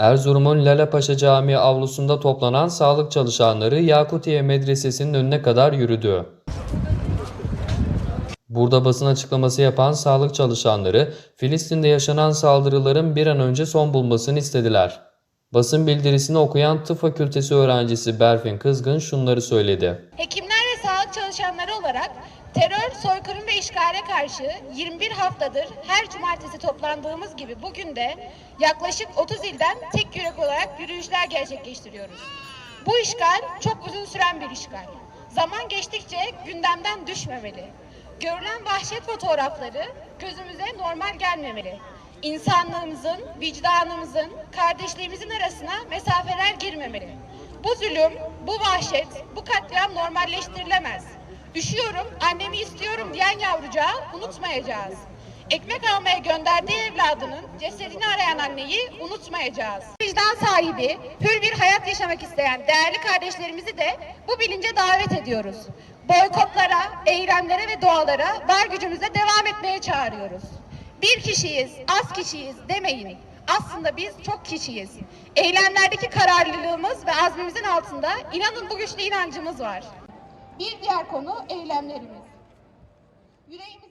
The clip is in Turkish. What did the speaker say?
Erzurum'un Lalepaşa Camii avlusunda toplanan sağlık çalışanları Yakutiye Medresesi'nin önüne kadar yürüdü. Burada basın açıklaması yapan sağlık çalışanları Filistin'de yaşanan saldırıların bir an önce son bulmasını istediler. Basın bildirisini okuyan tıp fakültesi öğrencisi Berfin Kızgın şunları söyledi. Sağlık çalışanları olarak terör, soykırım ve işgale karşı 21 haftadır her cumartesi toplandığımız gibi bugün de yaklaşık 30 ilden tek yürek olarak yürüyüşler gerçekleştiriyoruz. Bu işgal çok uzun süren bir işgal. Zaman geçtikçe gündemden düşmemeli. Görülen vahşet fotoğrafları gözümüze normal gelmemeli. İnsanlığımızın, vicdanımızın, kardeşliğimizin arasına mesafeler girmemeli. Bu zulüm, bu vahşet, bu katliam normalleştirilemez. Üşüyorum, annemi istiyorum diyen yavrucağı unutmayacağız. Ekmek almaya gönderdiği evladının cesedini arayan anneyi unutmayacağız. Vicdan sahibi, hür bir hayat yaşamak isteyen değerli kardeşlerimizi de bu bilince davet ediyoruz. Boykotlara, eylemlere ve dualara var gücümüze devam etmeye çağırıyoruz. Bir kişiyiz, az kişiyiz demeyin. Aslında biz çok kişiyiz. Eylemlerdeki kararlılığımız ve azmimizin altında inanın bu güçlü inancımız var. Bir diğer konu eylemlerimiz. Yüreğimizi